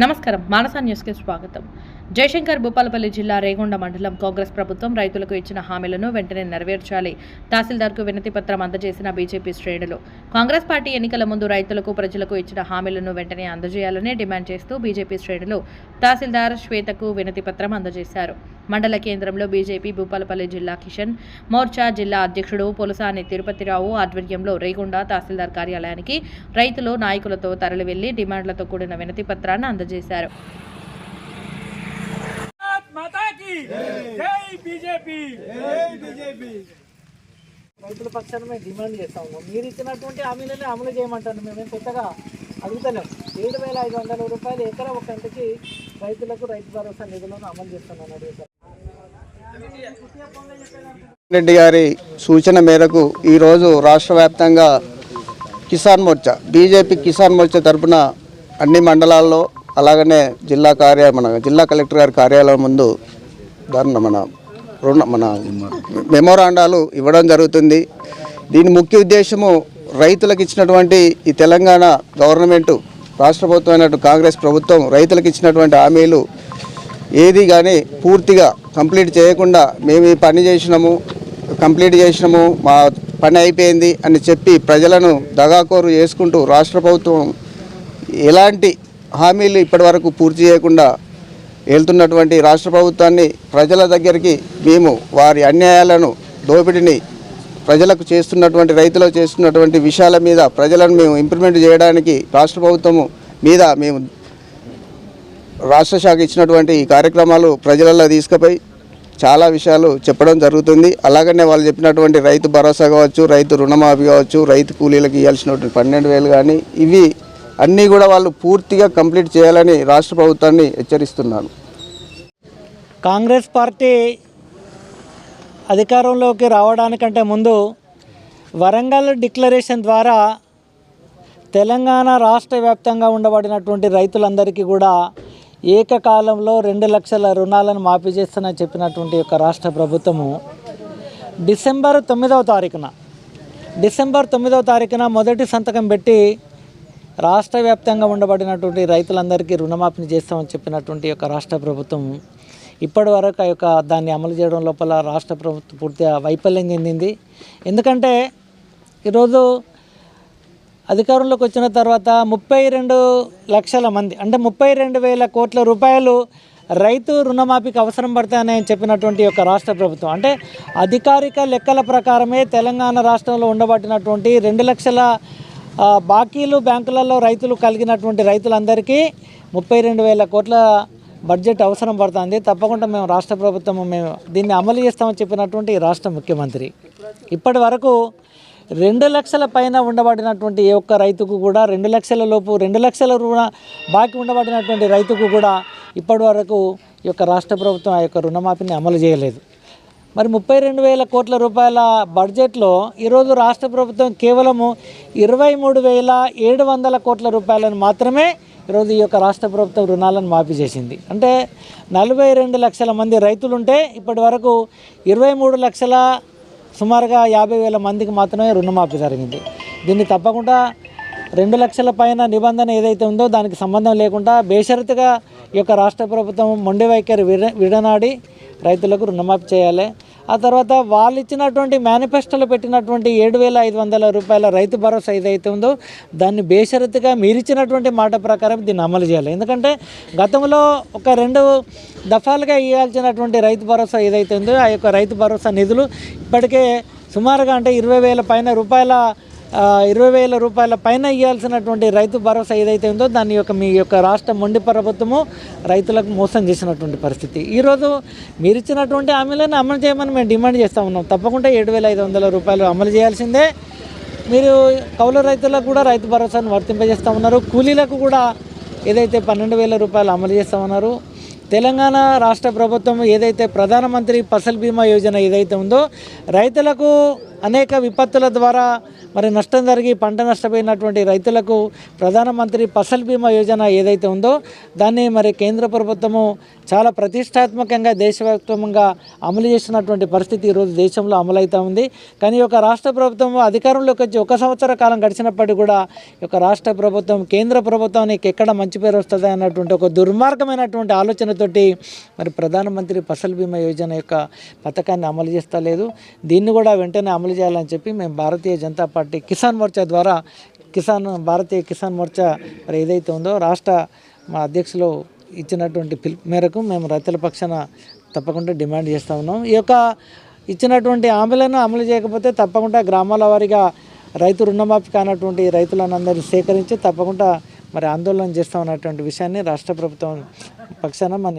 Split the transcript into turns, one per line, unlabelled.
నమస్కారం. మానసా న్యూస్కి స్వాగతం. జయశంకర్ భూపాలపల్లి జిల్లా రేగొండ మండలం కాంగ్రెస్ ప్రభుత్వం రైతులకు ఇచ్చిన హామీలను వెంటనే నెరవేర్చాలి. తహసీల్దార్కు వినతి పత్రం అందజేసిన బీజేపీ శ్రేణులు. కాంగ్రెస్ పార్టీ ఎన్నికల ముందు రైతులకు ప్రజలకు ఇచ్చిన హామీలను వెంటనే అందజేయాలని డిమాండ్ చేస్తూ బీజేపీ శ్రేణులు తహసీల్దార్ శ్వేతకు వినతి పత్రం అందజేశారు. మండల కేంద్రంలో బీజేపీ భూపాలపల్లి జిల్లా కిషన్ మోర్చా జిల్లా అధ్యక్షుడు పొలసాని తిరుపతిరావు ఆధ్వర్యంలో రేగొండ తహసీల్దార్ కార్యాలయానికి రైతులు నాయకులతో తరలి వెళ్ళి డిమాండ్లతో కూడిన వినతి పత్రాన్ని అందజేశారు.
భారత్ మాతా की జై బీజేపీ! జై బీజేపీ!
రైతుల పక్షాన మేము డిమాండ్ చేస్తా. ఉన్నాం మీరు ఇచ్చినటువంటి హామీలనే అమలు చేయమంటాను మేమేం కొత్తగా అడుగుతలేం. ఏడు వేల ఐదు వందల రూపాయలు ఎకరా ఒక గంటకి రైతులకు రైతు భరోసా నిధులను అమలు చేస్తున్నాను అడుగుతాను
రెడ్డి గారి సూచన మేరకు ఈరోజు రాష్ట్ర వ్యాప్తంగా కిసాన్ మోర్చా బీజేపీ కిసాన్ మోర్చా తరపున అన్ని మండలాల్లో అలాగనే జిల్లా కార్య మన జిల్లా కలెక్టర్ గారి కార్యాలయం ముందు ధర్న మన రుణ మన మెమోరాండాలు ఇవ్వడం జరుగుతుంది. దీని ముఖ్య ఉద్దేశము రైతులకు ఇచ్చినటువంటి ఈ తెలంగాణ గవర్నమెంటు రాష్ట్ర ప్రభుత్వం అయినటువంటి కాంగ్రెస్ ప్రభుత్వం రైతులకు ఇచ్చినటువంటి హామీలు ఏది కానీ పూర్తిగా కంప్లీట్ చేయకుండా మేము ఈ పని చేసినాము కంప్లీట్ చేసినాము మా పని అయిపోయింది అని చెప్పి ప్రజలను దగాకోరు చేసుకుంటూ రాష్ట్ర ప్రభుత్వం ఎలాంటి హామీలు ఇప్పటివరకు పూర్తి చేయకుండా వెళ్తున్నటువంటి రాష్ట్ర ప్రభుత్వాన్ని ప్రజల దగ్గరికి మేము వారి అన్యాయాలను దోపిడీని ప్రజలకు చేస్తున్నటువంటి రైతులకు చేస్తున్నటువంటి విషయాల మీద ప్రజలను మేము ఇంప్లిమెంట్ చేయడానికి రాష్ట్ర ప్రభుత్వము మీద మేము రాష్ట్ర శాఖ ఇచ్చినటువంటి ఈ కార్యక్రమాలు ప్రజలలో తీసుకుపోయి చాలా విషయాలు చెప్పడం జరుగుతుంది. అలాగనే వాళ్ళు చెప్పినటువంటి రైతు భరోసా కావచ్చు రైతు రుణమాఫీ కావచ్చు రైతు కూలీలకు ఇవ్వాల్సినటువంటి పన్నెండు వేలు కానీ ఇవి అన్నీ కూడా వాళ్ళు పూర్తిగా కంప్లీట్ చేయాలని రాష్ట్ర ప్రభుత్వాన్ని హెచ్చరిస్తున్నాను
కాంగ్రెస్ పార్టీ అధికారంలోకి రావడానికంటే ముందు వరంగల్ డిక్లరేషన్ ద్వారా తెలంగాణ రాష్ట్ర వ్యాప్తంగా ఉండబడినటువంటి రైతులందరికీ కూడా ఏకకాలంలో రెండు లక్షల రుణాలను మాఫీ చేస్తానని చెప్పినటువంటి యొక్క రాష్ట్ర ప్రభుత్వము డిసెంబర్ తొమ్మిదవ తారీఖున డిసెంబర్ తొమ్మిదవ తారీఖున మొదటి సంతకం పెట్టి రాష్ట్ర వ్యాప్తంగా ఉండబడినటువంటి రైతులందరికీ రుణమాఫీ చేస్తామని చెప్పినటువంటి యొక్క రాష్ట్ర ప్రభుత్వం ఇప్పటి వరకు ఆ యొక్క దాన్ని అమలు చేయడం లోపల రాష్ట్ర ప్రభుత్వం పూర్తిగా వైఫల్యం చెందింది. ఎందుకంటే ఈరోజు అధికారంలోకి వచ్చిన తర్వాత ముప్పై రెండు లక్షల మంది అంటే ముప్పై రెండు వేల కోట్ల రూపాయలు రైతు రుణమాఫీకి అవసరం పడతాయని చెప్పినటువంటి యొక్క రాష్ట్ర ప్రభుత్వం. అంటే అధికారిక లెక్కల ప్రకారమే తెలంగాణ రాష్ట్రంలో ఉండబట్టినటువంటి రెండు లక్షల బాకీలు బ్యాంకులలో రైతులు కలిగినటువంటి రైతులందరికీ ముప్పై రెండు వేల కోట్ల బడ్జెట్ అవసరం పడుతుంది. తప్పకుండా మేము రాష్ట్ర ప్రభుత్వం మేము దీన్ని అమలు చేస్తామని చెప్పినటువంటి రాష్ట్ర ముఖ్యమంత్రి. ఇప్పటి వరకు రెండు లక్షల పైన ఉండబడినటువంటి ఏ ఒక్క రైతుకు కూడా రెండు లక్షల లోపు రెండు లక్షల రుణ బాకీ ఉండబడినటువంటి రైతుకు కూడా ఇప్పటి వరకు ఈ యొక్క రాష్ట్ర ప్రభుత్వం ఆ యొక్క రుణమాఫీని అమలు చేయలేదు. మరి ముప్పై రెండు వేల కోట్ల రూపాయల బడ్జెట్లో ఈరోజు రాష్ట్ర ప్రభుత్వం కేవలము ఇరవై మూడు వేల ఏడు వందల కోట్ల రూపాయలను మాత్రమే ఈరోజు ఈ యొక్క రాష్ట్ర ప్రభుత్వం రుణాలను మాఫీ చేసింది. అంటే నలభై రెండు లక్షల మంది రైతులుంటే ఇప్పటి వరకు ఇరవై మూడు లక్షల సుమారుగా యాభై వేల మందికి మాత్రమే రుణమాఫీ జరిగింది. దీన్ని తప్పకుండా రెండు లక్షల పైన నిబంధన ఏదైతే ఉందో దానికి సంబంధం లేకుండా బేషరతుగా ఈ యొక్క రాష్ట్ర ప్రభుత్వం మొండి వైఖరి విడ విడనాడి రైతులకు రుణమాఫీ చేయాలి. ఆ తర్వాత వాళ్ళు ఇచ్చినటువంటి మేనిఫెస్టోలో పెట్టినటువంటి ఏడు వేల ఐదు వందల రూపాయల రైతు భరోసా ఏదైతే ఉందో దాన్ని బేషరతుగా మీరిచ్చినటువంటి మాట ప్రకారం దీన్ని అమలు చేయాలి. ఎందుకంటే గతంలో ఒక రెండు దఫాలుగా ఇవ్వాల్సినటువంటి రైతు భరోసా ఏదైతే ఉందో ఆ యొక్క రైతు భరోసా నిధులు ఇప్పటికే సుమారుగా అంటే ఇరవై వేల పైన రూపాయల ఇరవై వేల రూపాయల పైన ఇవ్వాల్సినటువంటి రైతు భరోసా ఏదైతే ఉందో దాని యొక్క మీ యొక్క రాష్ట్ర మొండి ప్రభుత్వము రైతులకు మోసం చేసినటువంటి పరిస్థితి. ఈరోజు మీరు ఇచ్చినటువంటి హామీలను అమలు చేయమని మేము డిమాండ్ చేస్తూ ఉన్నాం. తప్పకుండా ఏడు వేల ఐదు వందల రూపాయలు అమలు చేయాల్సిందే. మీరు కౌలు రైతులకు కూడా రైతు భరోసాను వర్తింపజేస్తూ ఉన్నారు. కూలీలకు కూడా ఏదైతే పన్నెండు వేల రూపాయలు అమలు చేస్తూ ఉన్నారు. తెలంగాణ రాష్ట్ర ప్రభుత్వం ఏదైతే ప్రధానమంత్రి ఫసల్ బీమా యోజన ఏదైతే ఉందో రైతులకు అనేక విపత్తుల ద్వారా మరి నష్టం జరిగి పంట నష్టపోయినటువంటి రైతులకు ప్రధానమంత్రి ఫసల్ బీమా యోజన ఏదైతే ఉందో దాన్ని మరి కేంద్ర ప్రభుత్వము చాలా ప్రతిష్టాత్మకంగా దేశవ్యాప్తంగా అమలు చేసినటువంటి పరిస్థితి ఈరోజు దేశంలో అమలవుతూ ఉంది. కానీ ఒక రాష్ట్ర ప్రభుత్వం అధికారంలోకి వచ్చి ఒక సంవత్సర కాలం గడిచినప్పటికీ కూడా ఒక రాష్ట్ర ప్రభుత్వం కేంద్ర ప్రభుత్వానికి ఎక్కడ మంచి పేరు వస్తుంది అన్నటువంటి ఒక దుర్మార్గమైనటువంటి ఆలోచనతోటి మరి ప్రధానమంత్రి ఫసల్ బీమా యోజన యొక్క పథకాన్ని అమలు చేస్తలేదు. దీన్ని కూడా వెంటనే అమలు చేయాలని చెప్పి మేము భారతీయ జనతా పార్టీ కిసాన్ మోర్చా ద్వారా కిసాన్ భారతీయ కిసాన్ మోర్చా మరి ఏదైతే ఉందో రాష్ట్ర మా అధ్యక్షులు ఇచ్చినటువంటి పిలుపు మేరకు మేము రైతుల పక్షాన తప్పకుండా డిమాండ్ చేస్తూ ఉన్నాం. ఈ యొక్క ఇచ్చినటువంటి హామీలను అమలు చేయకపోతే తప్పకుండా గ్రామాల వారీగా రైతు రుణమాఫీ కానటువంటి రైతులందరినీ సేకరించి తప్పకుండా మరి ఆందోళన చేస్తామన్నటువంటి విషయాన్ని రాష్ట్ర ప్రభుత్వం పక్షాన మన